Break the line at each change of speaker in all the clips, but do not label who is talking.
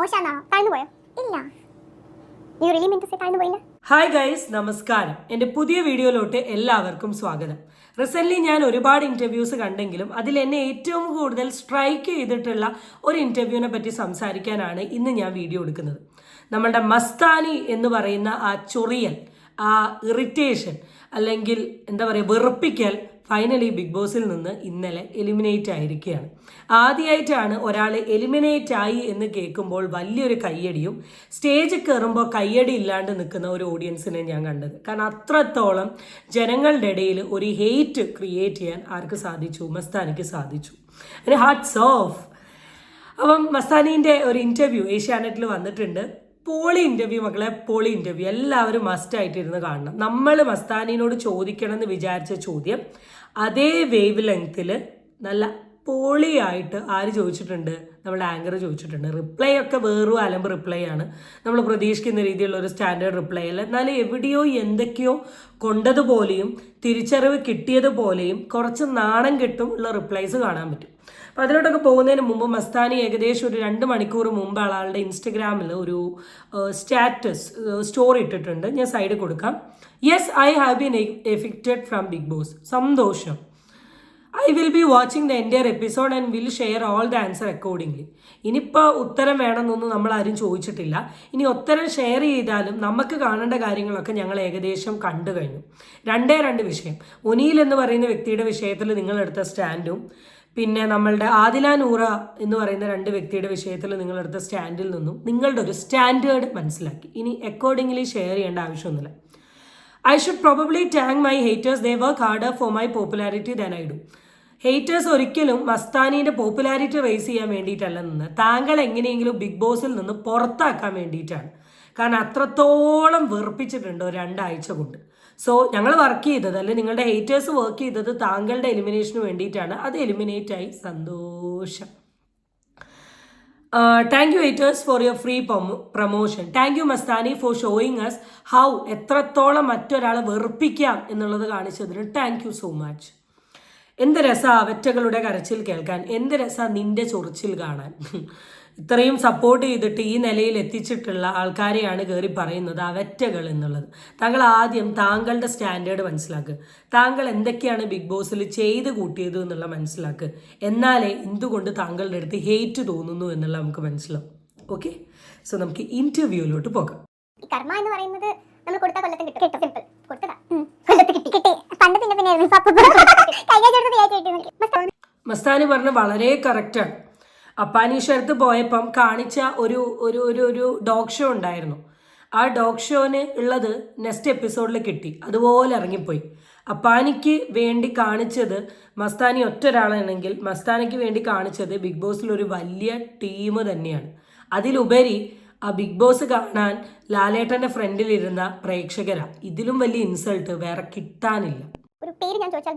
മോശമാണോ താഴ്ന്നു പോയോ? ഇല്ല. You really mean to say താഴ്ന്നു പോയില്ല?
ഹായ് ഗൈസ് നമസ്കാരം. എന്റെ പുതിയ വീഡിയോയിലോട്ട് എല്ലാവർക്കും സ്വാഗതം. റീസെന്റ്ലി ഞാൻ ഒരുപാട് ഇന്റർവ്യൂസ് കണ്ടെങ്കിലും അതിൽ എന്നെ ഏറ്റവും കൂടുതൽ സ്ട്രൈക്ക് ചെയ്തിട്ടുള്ള ഒരു ഇന്റർവ്യൂവിനെ പറ്റി സംസാരിക്കാനാണ് ഇന്ന് ഞാൻ വീഡിയോ എടുക്കുന്നത്. നമ്മളുടെ മസ്താനി എന്ന് പറയുന്ന ആ ചൊറിയൽ ആ ഇറിറ്റേഷൻ അല്ലെങ്കിൽ എന്താ പറയുക വെറുപ്പിക്കൽ ഫൈനലി ബിഗ് ബോസിൽ നിന്ന് ഇന്നലെ എലിമിനേറ്റ് ആയിരിക്കുകയാണ്. ആദ്യമായിട്ടാണ് ഒരാൾ എലിമിനേറ്റ് ആയി എന്ന് കേൾക്കുമ്പോൾ വലിയൊരു കയ്യടിയും സ്റ്റേജിൽ കയറുമ്പോൾ കയ്യടി ഇല്ലാണ്ട് നിൽക്കുന്ന ഒരു ഓഡിയൻസിനെ ഞാൻ കണ്ടത്. കാരണം അത്രത്തോളം ജനങ്ങളുടെ ഇടയിൽ ഒരു ഹെയ്റ്റ് ക്രിയേറ്റ് ചെയ്യാൻ ആർക്ക് സാധിച്ചു? മസ്താനിക്ക് സാധിച്ചു. അതിന് ഹാർട്ട്സ് ഓഫ് അപ്പം മസ്താനീന്റെ ഒരു ഇന്റർവ്യൂ ഏഷ്യാനെറ്റിൽ വന്നിട്ടുണ്ട്. പോളി ഇന്റർവ്യൂ മക്കളെ പോളി ഇന്റർവ്യൂ എല്ലാവരും മസ്റ്റായിട്ടിരുന്ന് കാണണം. നമ്മൾ മസ്താനീനോട് ചോദിക്കണം എന്ന് വിചാരിച്ച ചോദ്യം അതേ വേവ് ലെങ്ത്തിൽ നല്ല പോളിയായിട്ട് ആര് ചോദിച്ചിട്ടുണ്ട്? നമ്മുടെ ആങ്കർ ചോദിച്ചിട്ടുണ്ട്. റിപ്ലൈ ഒക്കെ വേറും അലമ്പ് റിപ്ലൈ ആണ്. നമ്മൾ പ്രതീക്ഷിക്കുന്ന രീതിയിലുള്ള ഒരു സ്റ്റാൻഡേർഡ് റിപ്ലൈ അല്ല. എന്നാലും എവിടെയോ എന്തൊക്കെയോ കൊണ്ടതുപോലെയും തിരിച്ചറിവ് കിട്ടിയതുപോലെയും കുറച്ച് നാണം കെട്ടും ഉള്ള റിപ്ലൈസ് കാണാൻ പറ്റും. അപ്പോൾ അതിലോട്ടൊക്കെ പോകുന്നതിന് മുമ്പ് മസ്താനി ഏകദേശം ഒരു രണ്ട് മണിക്കൂർ മുമ്പ് ആളുടെ ഇൻസ്റ്റഗ്രാമിൽ ഒരു സ്റ്റാറ്റസ് സ്റ്റോറി ഇട്ടിട്ടുണ്ട്. ഞാൻ സൈഡ് കൊടുക്കാം. Yes I have been affected from Bigg Boss സന്തോഷം. I will be watching the എന്റെ episode and will share all the answer accordingly ഇനിയിപ്പോൾ ഉത്തരം വേണമെന്നൊന്നും നമ്മൾ ആരും ചോദിച്ചിട്ടില്ല. ഇനി ഉത്തരം ഷെയർ ചെയ്താലും നമുക്ക് കാണേണ്ട കാര്യങ്ങളൊക്കെ ഞങ്ങൾ ഏകദേശം കണ്ടു കഴിഞ്ഞു. രണ്ടേ രണ്ട് വിഷയം. ഒനിയിൽ എന്ന് പറയുന്ന വ്യക്തിയുടെ വിഷയത്തിൽ നിങ്ങളെടുത്ത സ്റ്റാൻഡും പിന്നെ നമ്മളുടെ ആദില നൂറ എന്ന് പറയുന്ന രണ്ട് വ്യക്തിയുടെ വിഷയത്തിൽ നിങ്ങളെടുത്ത സ്റ്റാൻഡിൽ നിന്നും നിങ്ങളുടെ ഒരു സ്റ്റാൻഡേർഡ് മനസ്സിലാക്കി. ഇനി അക്കോർഡിംഗ്ലി ഷെയർ ചെയ്യേണ്ട ആവശ്യമൊന്നുമില്ല. I should probably thank my haters they work harder for my popularity than I do haters ഒരിക്കലും മസ്താനിയുടെ പോപ്പുലാരിറ്റി റേസ് ചെയ്യാൻ വേണ്ടിയിട്ടല്ല നിന്ന് താങ്കൾ എങ്ങനെയെങ്കിലും ബിഗ് ബോസിൽ നിന്ന് പുറത്താക്കാൻ വേണ്ടിയിട്ടാണ്. കാരണം അത്രത്തോളം വെറുപ്പിച്ചിട്ടുണ്ട് രണ്ടാഴ്ച കൊണ്ട്. സോ ഞങ്ങൾ വർക്ക് ചെയ്തത് അല്ലെങ്കിൽ നിങ്ങളുടെ ഹേറ്റേഴ്സ് വർക്ക് ചെയ്തത് താങ്കളുടെ എലിമിനേഷന് വേണ്ടിയിട്ടാണ്. അത് എലിമിനേറ്റ് ആയി. സന്തോഷം. Thank you haters for your free promotion thank you Mastani for showing us how എത്രത്തോളം മറ്റൊരാളെ വെറുപ്പിക്കാം എന്നുള്ളത് കാണിച്ചതിന് താങ്ക് യു സോ മച്ച് എന്ത് രസ അവറ്റകളുടെ കരച്ചിൽ കേൾക്കാൻ. എന്ത് രസ നിന്റെ ചൊറിച്ചിൽ കാണാൻ. ഇത്രയും സപ്പോർട്ട് ചെയ്തിട്ട് ഈ നിലയിൽ എത്തിച്ചിട്ടുള്ള ആൾക്കാരെയാണ് കയറി പറയുന്നത് അവറ്റകൾ എന്നുള്ളത്. താങ്കൾ ആദ്യം താങ്കളുടെ സ്റ്റാൻഡേർഡ് മനസ്സിലാക്കുക താങ്കൾ എന്തൊക്കെയാണ് ബിഗ് ബോസിൽ ചെയ്ത് കൂട്ടിയത് എന്നുള്ള മനസ്സിലാക്കുക എന്നാലേ എന്തുകൊണ്ട് താങ്കളുടെ അടുത്ത് ഹേറ്റ് തോന്നുന്നു എന്നുള്ള നമുക്ക് മനസ്സിലാവും. ഓക്കെ സോ നമുക്ക് ഇന്റർവ്യൂയിലോട്ട് പോകാം.
കർമ്മ എന്ന് പറയുന്നത് നമ്മൾ കൊടുത്ത കൊല്ലത്തിന് കിട്ടും. കിട്ടും സിമ്പിൾ കൊടുത്തതാ. കൊല്ലത്ത് കിട്ടി. കിട്ടി. പണ്ട് പിന്നെ പിന്നെ
മസ്താനി പറഞ്ഞ വളരെ കറക്റ്റാണ് അപ്പാനീശ്വരത്ത് പോയപ്പം കാണിച്ച ഒരു ഒരു ഒരു ഒരു ഡോഗ് ഷോ ഉണ്ടായിരുന്നു. ആ ഡോഗ് ഷോന് ഉള്ളത് നെക്സ്റ്റ് എപ്പിസോഡിൽ കിട്ടി. അതുപോലെ ഇറങ്ങിപ്പോയി. അപ്പാനിക്ക് വേണ്ടി കാണിച്ചത് മസ്താനി ഒറ്റ ഒരാളാണെങ്കിൽ മസ്താനിക്ക് വേണ്ടി കാണിച്ചത് ബിഗ് ബോസിൽ ഒരു വലിയ ടീം തന്നെയാണ്. അതിലുപരി ആ ബിഗ് ബോസ് കാണാൻ ലാലേട്ടന്റെ ഫ്രണ്ടിലിരുന്ന പ്രേക്ഷകരാണ് ഇതിലും വലിയ ഇൻസൾട്ട് വേറെ കിട്ടാനില്ല.
ഒരു പേര് ഞാൻ ചോദിച്ചാൽ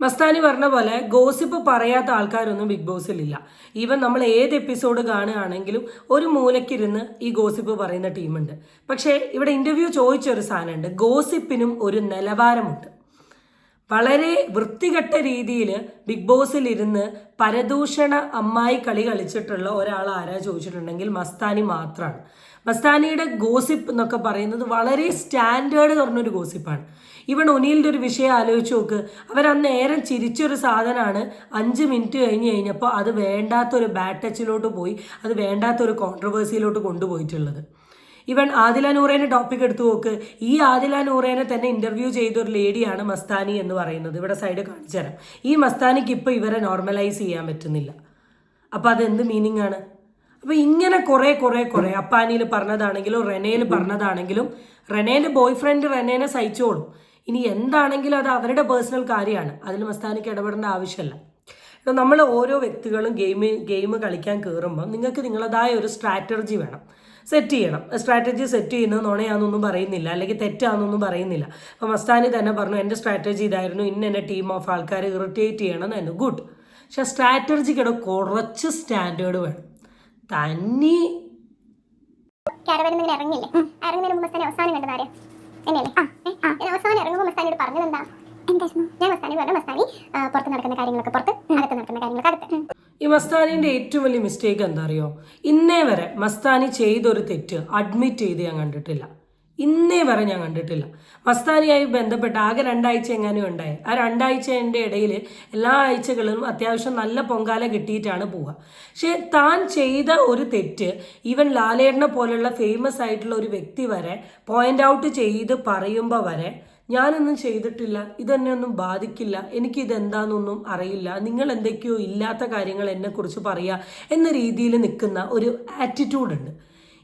മസ്താനി പറഞ്ഞ പോലെ ഗോസിപ്പ് പറയാത്ത ആൾക്കാരൊന്നും ബിഗ് ബോസിൽ ഇല്ല. ഈവൻ നമ്മൾ ഏത് എപ്പിസോഡ് കാണുകയാണെങ്കിലും ഒരു മൂലക്കിരുന്ന് ഈ ഗോസിപ്പ് പറയുന്ന ടീമുണ്ട് പക്ഷേ ഇവിടെ ഇന്റർവ്യൂ ചോദിച്ചൊരു സാധനമുണ്ട്. ഗോസിപ്പിനും ഒരു നിലവാരമുണ്ട്. വളരെ വൃത്തികെട്ട രീതിയിൽ ബിഗ് ബോസിൽ ഇരുന്ന് പരദൂഷണ അമ്മായി കളി കളിച്ചിട്ടുള്ള ഒരാൾ ആരാ ചോദിച്ചിട്ടുണ്ടെങ്കിൽ മസ്താനി മാത്രമാണ് മസ്താനിയുടെ ഗോസിപ്പ് എന്നൊക്കെ പറയുന്നത് വളരെ സ്റ്റാൻഡേർഡ് പറഞ്ഞൊരു ഗോസിപ്പാണ്. ഇവൺ ഒനിയിലിന്റെ ഒരു വിഷയം ആലോചിച്ച് നോക്ക്. അവരന്ന് നേരം ചിരിച്ചൊരു സാധനമാണ് അഞ്ച് മിനിറ്റ് കഴിഞ്ഞ് കഴിഞ്ഞപ്പോൾ അത് വേണ്ടാത്തൊരു ബാഡ് ടച്ചിലോട്ട് പോയി അത് വേണ്ടാത്തൊരു കോൺട്രവേഴ്സിയിലോട്ട് കൊണ്ടുപോയിട്ടുള്ളത്. ഇവൻ ആദില നൂറേനെ ടോപ്പിക് എടുത്തു നോക്ക്. ഈ ആദില നൂറേനെ തന്നെ ഇന്റർവ്യൂ ചെയ്ത ഒരു ലേഡിയാണ് മസ്താനി എന്ന് പറയുന്നത്. ഇവിടെ സൈഡ് കാണിച്ചു തരാം. ഈ മസ്താനിക്ക് ഇപ്പോൾ ഇവരെ നോർമലൈസ് ചെയ്യാൻ പറ്റുന്നില്ല. അപ്പോൾ അത് എന്ത് മീനിങ് ആണ്? അപ്പോൾ ഇങ്ങനെ കുറേ കുറേ കുറേ. അപ്പാനിയിൽ പറഞ്ഞതാണെങ്കിലും റെനയിൽ പറഞ്ഞതാണെങ്കിലും റെനേന്റെ ബോയ് ഫ്രണ്ട് റെനേനെ സഹിച്ചോളും. ഇനി എന്താണെങ്കിലും അത് അവരുടെ പേഴ്സണൽ കാര്യമാണ്. അതിൽ മസ്താനിക്ക് ഇടപെടേണ്ട ആവശ്യമല്ല. നമ്മൾ ഓരോ വ്യക്തികളും ഗെയിം ഗെയിം കളിക്കാൻ കയറുമ്പോൾ നിങ്ങൾക്ക് നിങ്ങളതായ ഒരു സ്ട്രാറ്റജി വേണം. സെറ്റ് ചെയ്യണം. സ്ട്രാറ്റജി സെറ്റ് ചെയ്യുന്നത് നുണയാണെന്നൊന്നും പറയുന്നില്ല. അല്ലെങ്കിൽ തെറ്റാണെന്നൊന്നും പറയുന്നില്ല. അപ്പോൾ മസ്താനി തന്നെ പറഞ്ഞു എന്റെ സ്ട്രാറ്റജി ഇതായിരുന്നു. ഇന്ന എന്റെ ടീം ഓഫ് ആൾക്കാരെ ഇറിറ്റേറ്റ് ചെയ്യണം എന്നായിരുന്നു ഗുഡ് പക്ഷേ സ്ട്രാറ്റജിക്കിടെ കുറച്ച് സ്റ്റാൻഡേർഡ് വേണം. തന്നി
ഇറങ്ങില്ലേ ഇറങ്ങുന്നതിന് മുമ്പ് തന്നെ അവസാനം കണ്ടതാരെ എന്നെയല്ലേ അവസാനം ഇറങ്ങുമ്പോൾ മസ്താനിയോട് പറഞ്ഞത് എന്താ എന്തായിരുന്നു? ഞാൻ മസ്താനി പറഞ്ഞു. മസ്താനി പുറത്ത് നടക്കുന്ന കാര്യങ്ങളൊക്കെ പുറത്ത് അകത്ത് നടക്കുന്ന കാര്യങ്ങളൊക്കെ അകത്ത്.
ഈ മസ്താനിന്റെ ഏറ്റവും വലിയ മിസ്റ്റേക്ക് എന്താ അറിയോ ഇന്നേ വരെ മസ്താനി ചെയ്തൊരു തെറ്റ് അഡ്മിറ്റ് ചെയ്ത് ഞാൻ കണ്ടിട്ടില്ല. ഇന്നേ വരെ ഞാൻ കണ്ടിട്ടില്ല. മസ്താനിയായി ബന്ധപ്പെട്ട് ആകെ രണ്ടാഴ്ച എങ്ങാനും ഉണ്ടായി. ആ രണ്ടാഴ്ചന്റെ ഇടയിൽ എല്ലാ ആഴ്ചകളിലും അത്യാവശ്യം നല്ല പൊങ്കാല കിട്ടിയിട്ടാണ് പോവുക. പക്ഷേ താൻ ചെയ്ത ഒരു തെറ്റ് ഈവൻ ലാലേട്ടനെ പോലുള്ള ഫേമസ് ആയിട്ടുള്ള ഒരു വ്യക്തി വരെ പോയിന്റ് ഔട്ട് ചെയ്ത് പറയുമ്പോൾ വരെ ഞാനൊന്നും ചെയ്തിട്ടില്ല ഇതെന്നെ ഒന്നും ബാധിക്കില്ല എനിക്ക് ഇതെന്താണെന്നൊന്നും അറിയില്ല നിങ്ങൾ എന്തൊക്കെയോ ഇല്ലാത്ത കാര്യങ്ങൾ എന്നെക്കുറിച്ച് പറയുക എന്ന രീതിയിൽ നിൽക്കുന്ന ഒരു ആറ്റിറ്റ്യൂഡ് ഉണ്ട്.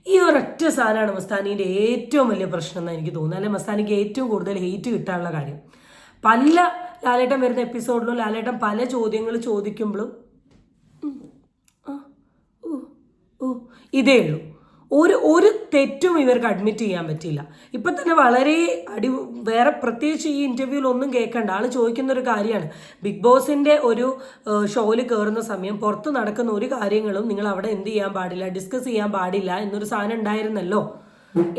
ഈ ഒരൊറ്റ സാധനമാണ് മസ്താനീന്റെ ഏറ്റവും വലിയ പ്രശ്നം എന്ന് എനിക്ക് തോന്നുന്നത് അല്ലെങ്കിൽ മസ്താനിക്ക് ഏറ്റവും കൂടുതൽ ഹെയ്റ്റ് കിട്ടാനുള്ള കാര്യം. പല ലാലേട്ടൻ വരുന്ന എപ്പിസോഡിലും ലാലേട്ടൻ പല ചോദ്യങ്ങൾ ചോദിക്കുമ്പോഴും ഇതേ ഉള്ളൂ. ഒരു ഒരു തെറ്റും ഇവർക്ക് അഡ്മിറ്റ് ചെയ്യാൻ പറ്റില്ല ഇപ്പം തന്നെ വളരെ അടി വേറെ പ്രത്യേകിച്ച് ഈ ഇന്റർവ്യൂവിൽ ഒന്നും കേൾക്കേണ്ട. ആൾ ചോദിക്കുന്ന ഒരു കാര്യമാണ്. ബിഗ് ബോസിന്റെ ഒരു ഷോയിൽ കയറുന്ന സമയം പുറത്ത് നടക്കുന്ന ഒരു കാര്യങ്ങളും നിങ്ങൾ അവിടെ എന്ത് ചെയ്യാൻ പാടില്ല ഡിസ്കസ് ചെയ്യാൻ പാടില്ല എന്നൊരു സാധനം ഉണ്ടായിരുന്നല്ലോ.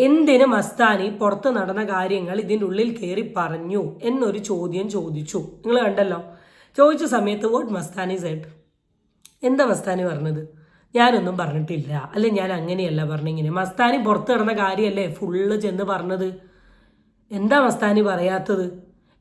എന്തിന് മസ്താനി പുറത്ത് നടന്ന കാര്യങ്ങൾ ഇതിന്റെ ഉള്ളിൽ കയറി പറഞ്ഞു എന്നൊരു ചോദ്യം ചോദിച്ചു. നിങ്ങൾ കണ്ടല്ലോ. ചോദിച്ച സമയത്ത് വോട്ട് മസ്താനി സെഡ് എന്താ മസ്താനി പറഞ്ഞത്? ഞാനൊന്നും പറഞ്ഞിട്ടില്ല. അല്ലെ ഞാൻ അങ്ങനെയല്ല പറഞ്ഞിങ്ങനെ മസ്താനി പുറത്ത് കിടന്ന കാര്യമല്ലേ? ഫുള്ള് ചെന്ന് പറഞ്ഞത്. എന്താ മസ്താനി പറയാത്തത്?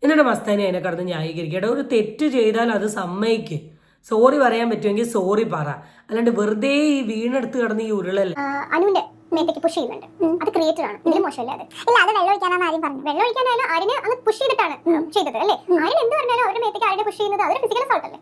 എന്നിട്ട് മസ്താനി അതിനെ കടന്ന് ന്യായീകരിക്കട്ടെ ഒരു തെറ്റ് ചെയ്താൽ അത് സമ്മതിക്ക്. സോറി പറയാൻ പറ്റുമെങ്കിൽ സോറി പറ. അല്ലാണ്ട് വെറുതെ ഈ വീണെടുത്ത് കിടന്ന് ഈ ഉരുളല്ല?
അനുവിന്റെ മേത്തേക്ക് പുഷ് ചെയ്യുന്നുണ്ട്. അത് ക്രിയേറ്റർ ആണ്. ഇതിലും മോശമല്ലേ അത്? ഇല്ല അത് വെള്ളം ഒഴിക്കാനാണ് ആരും പറഞ്ഞു വെള്ളം ഒഴിക്കാനായാലും ആരിനെ അങ്ങ് പുഷ് ചെയ്തിട്ടാണ് ചെയ്തത് അല്ലേ? ആരും എന്ത് പറഞ്ഞാലും അവരുടെ മേത്തേക്ക് ആരുടെ പുഷ് ചെയ്യുന്നത് അതൊരു ഫിസിക്കൽ അസോൾട്ട് അല്ലേ?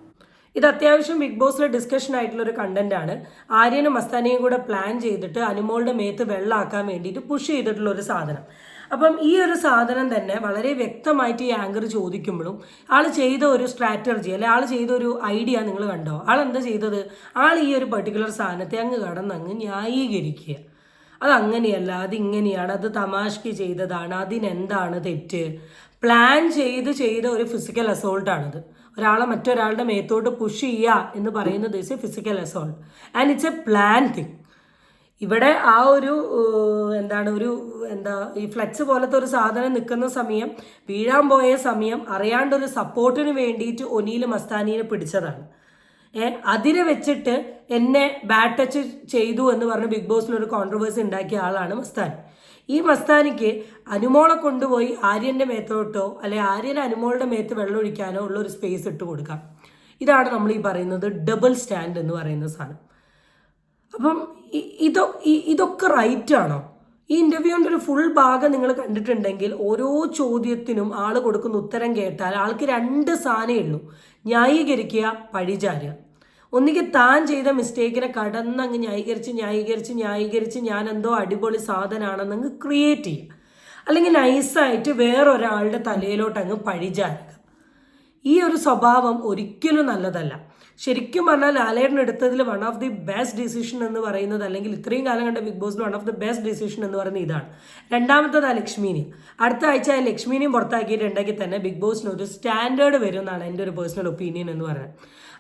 ഇത് അത്യാവശ്യം ബിഗ് ബോസിലെ ഡിസ്കഷൻ ആയിട്ടുള്ള ഒരു കണ്ടന്റ് ആണ്. ആര്യനും മസ്താനിയും കൂടെ പ്ലാൻ ചെയ്തിട്ട് അനുമോളുടെ മേത്ത് വെള്ളമാക്കാൻ വേണ്ടിയിട്ട് പുഷ് ചെയ്തിട്ടുള്ള ഒരു സാധനം. അപ്പം ഈ ഒരു സാധനം തന്നെ വളരെ വ്യക്തമായിട്ട് ഈ ആങ്കർ ചോദിക്കുമ്പോഴും ആൾ ചെയ്ത ഒരു സ്ട്രാറ്റജി അല്ലെ ആൾ ചെയ്ത ഒരു ഐഡിയ നിങ്ങൾ കണ്ടോ? ആൾ എന്താ ചെയ്തത്? ആൾ ഈ ഒരു പെർട്ടിക്കുലർ സാധനത്തെ അങ്ങ് കടന്നങ്ങ് ന്യായീകരിക്കുക. അത് അങ്ങനെയല്ല അതിങ്ങനെയാണ് അത് തമാശക്ക് ചെയ്തതാണ് അതിനെന്താണ് തെറ്റ്? പ്ലാൻ ചെയ്ത് ചെയ്ത ഒരു ഫിസിക്കൽ അസോൾട്ടാണിത് ഒരാളെ മറ്റൊരാളുടെ മേത്തോട്ട് പുഷ് ചെയ്യുക എന്ന് പറയുന്നത് is a physical assault and it's a plan thing ഇവിടെ ആ ഒരു എന്താണ് ഒരു എന്താ ഈ ഫ്ലെക്സ് പോലത്തെ ഒരു സാധനം നിൽക്കുന്ന സമയം വീഴാൻ പോയ സമയം അറിയാണ്ടൊരു സപ്പോർട്ടിന് വേണ്ടിയിട്ട് ഒനിയിൽ മസ്താനീനെ പിടിച്ചതാണ്. അതിനെ വെച്ചിട്ട് എന്നെ ബാഡ് ടച്ച് ചെയ്തു എന്ന് പറഞ്ഞ് ബിഗ് ബോസിൽ ഒരു കോൺട്രവേഴ്സി ഉണ്ടാക്കിയ ആളാണ് മസ്താനി. ഈ മസ്താനിക്ക് അനുമോളെ കൊണ്ടുപോയി ആര്യന്റെ മേത്തോട്ടോ അല്ലെ ആര്യൻ അനുമോളുടെ മേത്ത് വെള്ളമൊഴിക്കാനോ ഉള്ള ഒരു സ്പേസ് ഇട്ട് കൊടുക്കാം. ഇതാണ് നമ്മൾ ഈ പറയുന്നത് ഡബിൾ സ്റ്റാൻഡ് എന്ന് പറയുന്ന സാധനം. അപ്പം ഇതോ ഇതൊ ഇതൊക്കെ റൈറ്റ് ആണോ? ഈ ഇന്റർവ്യൂവിന്റെ ഒരു ഫുൾ ഭാഗം നിങ്ങൾ കണ്ടിട്ടുണ്ടെങ്കിൽ ഓരോ ചോദ്യത്തിനും ആൾ കൊടുക്കുന്ന ഉത്തരം കേട്ടാൽ ആൾക്ക് രണ്ട് സാധനമേ ഉള്ളൂ. ന്യായീകരിക്കുക പഴിചാരുക. ഒന്നുകിൽ താൻ ചെയ്ത മിസ്റ്റേക്കിനെ കടന്നങ്ങ് ന്യായീകരിച്ച് ന്യായീകരിച്ച് ന്യായീകരിച്ച് ഞാൻ എന്തോ അടിപൊളി സാധനമാണെന്നങ്ങ് ക്രിയേറ്റ് ചെയ്യുക അല്ലെങ്കിൽ നൈസായിട്ട് വേറൊരാളുടെ തലയിലോട്ട് അങ്ങ് പഴിചാരുക. ഈ ഒരു സ്വഭാവം ഒരിക്കലും നല്ലതല്ല. ശരിക്കും പറഞ്ഞാൽ Lalettan എടുത്തതിൽ one of the best decision എന്ന് പറയുന്നത് അല്ലെങ്കിൽ ഇത്രയും കാലം കണ്ട ബിഗ് ബോസിൽ one of the best decision എന്ന് പറയുന്നത് ഇതാണ്. രണ്ടാമത്തത് ആ ലക്ഷ്മിനെ. അടുത്ത ആഴ്ച ആ ലക്ഷ്മിനെയും പുറത്താക്കിയിട്ടുണ്ടെങ്കിൽ തന്നെ ബിഗ് ബോസിന് ഒരു സ്റ്റാൻഡേർഡ് വരും എന്നാണ് എന്റെ ഒരു പേഴ്സണൽ ഒപ്പീനിയൻ എന്ന് പറയുന്നത്.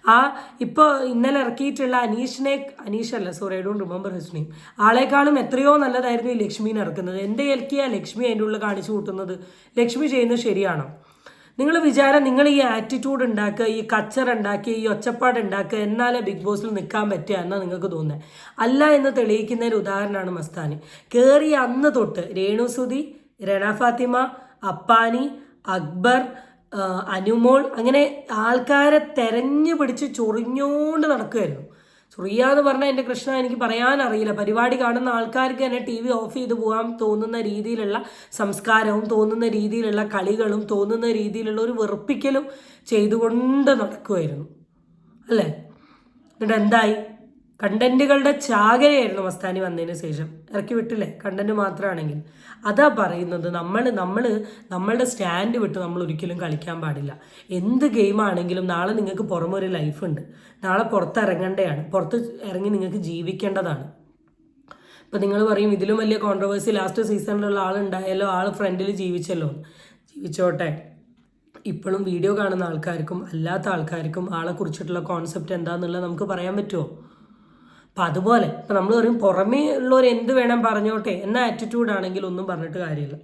ആ ഇപ്പോൾ ഇന്നലെ ഇറക്കിയിട്ടുള്ള അനീഷിനെ അനീഷല്ല sorry I don't remember his name ആളെക്കാളും എത്രയോ നല്ലതായിരുന്നു ഈ ലക്ഷ്മീനെ ഇറക്കുന്നത്. എന്റെ ഇലക്കിയാ ലക്ഷ്മി അതിന്റെ ഉള്ളിൽ കാണിച്ചു കൂട്ടുന്നത് ലക്ഷ്മി ചെയ്യുന്നത് ശരിയാണോ? നിങ്ങൾ വിചാരം നിങ്ങൾ ഈ ആറ്റിറ്റ്യൂഡ് ഉണ്ടാക്കുക ഈ കച്ചർ ഉണ്ടാക്കി ഈ ഒച്ചപ്പാട് ഉണ്ടാക്കുക എന്നാലേ ബിഗ് ബോസിൽ നിൽക്കാൻ പറ്റുക എന്നാണ് നിങ്ങൾക്ക് തോന്നുന്നത്. അല്ല എന്ന് തെളിയിക്കുന്ന ഒരു ഉദാഹരണമാണ് മസ്താനി. കയറിയ അന്ന് തൊട്ട് രേണു രേണുസുതി രണ ഫാത്തിമ അപ്പാനി അക്ബർ അനുമോൾ അങ്ങനെ ആൾക്കാരെ തെരഞ്ഞു പിടിച്ച് ചൊറിഞ്ഞോണ്ട് നടക്കുമായിരുന്നു ചൊറിയാന്ന് പറഞ്ഞാൽ എന്റെ കൃഷ്ണ എനിക്ക് പറയാനറിയില്ല പരിപാടി കാണുന്ന ആൾക്കാർക്ക് തന്നെ ടി വി ഓഫ് ചെയ്ത് പോകാൻ തോന്നുന്ന രീതിയിലുള്ള സംസ്കാരവും തോന്നുന്ന രീതിയിലുള്ള കളികളും തോന്നുന്ന രീതിയിലുള്ള ഒരു വെറുപ്പിക്കലും ചെയ്തുകൊണ്ട് നടക്കുമായിരുന്നു അല്ലേ? എന്നിട്ട് എന്തായി? കണ്ടന്റുകളുടെ ചാകരയായിരുന്നു മസ്താനി വന്നതിന് ശേഷം. ഇറക്കി വിട്ടില്ലേ? കണ്ടന്റ് മാത്രമാണെങ്കിൽ. അതാ പറയുന്നത് നമ്മൾ നമ്മൾ നമ്മളുടെ സ്റ്റാൻഡ് വിട്ട് നമ്മൾ ഒരിക്കലും കളിക്കാൻ പാടില്ല. എന്ത് ഗെയിമാണെങ്കിലും നാളെ നിങ്ങൾക്ക് പുറമൊരു ലൈഫ് ലൈഫുണ്ട് നാളെ പുറത്തിറങ്ങേണ്ടതാണ്. പുറത്ത് ഇറങ്ങി നിങ്ങൾക്ക് ജീവിക്കേണ്ടതാണ്. ഇപ്പം നിങ്ങൾ പറയും ഇതിലും വലിയ കോൺട്രവേഴ്സി ലാസ്റ്റ് സീസണിലുള്ള ആളുണ്ടായാലോ ആൾ ഫ്രണ്ടിൽ ജീവിച്ചല്ലോ. ജീവിച്ചോട്ടെ. ഇപ്പോഴും വീഡിയോ കാണുന്ന ആൾക്കാർക്കും അല്ലാത്ത ആൾക്കാർക്കും ആളെ കുറിച്ചിട്ടുള്ള കോൺസെപ്റ്റ് എന്താണെന്നുള്ളത് നമുക്ക് പറയാൻ പറ്റുമോ അപ്പം അതുപോലെ ഇപ്പം നമ്മൾ പറയും പുറമേ ഉള്ളവർ എന്ത് വേണം പറഞ്ഞോട്ടെ എന്ന ആറ്റിറ്റ്യൂഡ് ആണെങ്കിൽ ഒന്നും പറഞ്ഞിട്ട് കാര്യമില്ല.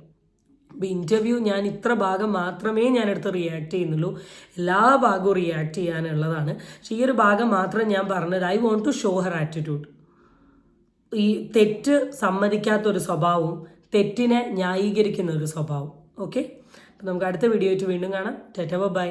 അപ്പോൾ ഇന്റർവ്യൂ ഞാൻ ഇത്ര ഭാഗം മാത്രമേ ഞാൻ എടുത്ത് റിയാക്ട് ചെയ്യുന്നുള്ളൂ. എല്ലാ ഭാഗവും റിയാക്ട് ചെയ്യാനുള്ളതാണ്. പക്ഷേ ഈ ഒരു ഭാഗം മാത്രം ഞാൻ പറഞ്ഞത് I want to show her attitude ഈ തെറ്റ് സമ്മതിക്കാത്ത ഒരു സ്വഭാവവും തെറ്റിനെ ന്യായീകരിക്കുന്ന ഒരു സ്വഭാവം ഓക്കെ നമുക്ക് അടുത്ത വീഡിയോ ആയിട്ട് വീണ്ടും കാണാം. ടെറ്റവ ബൈ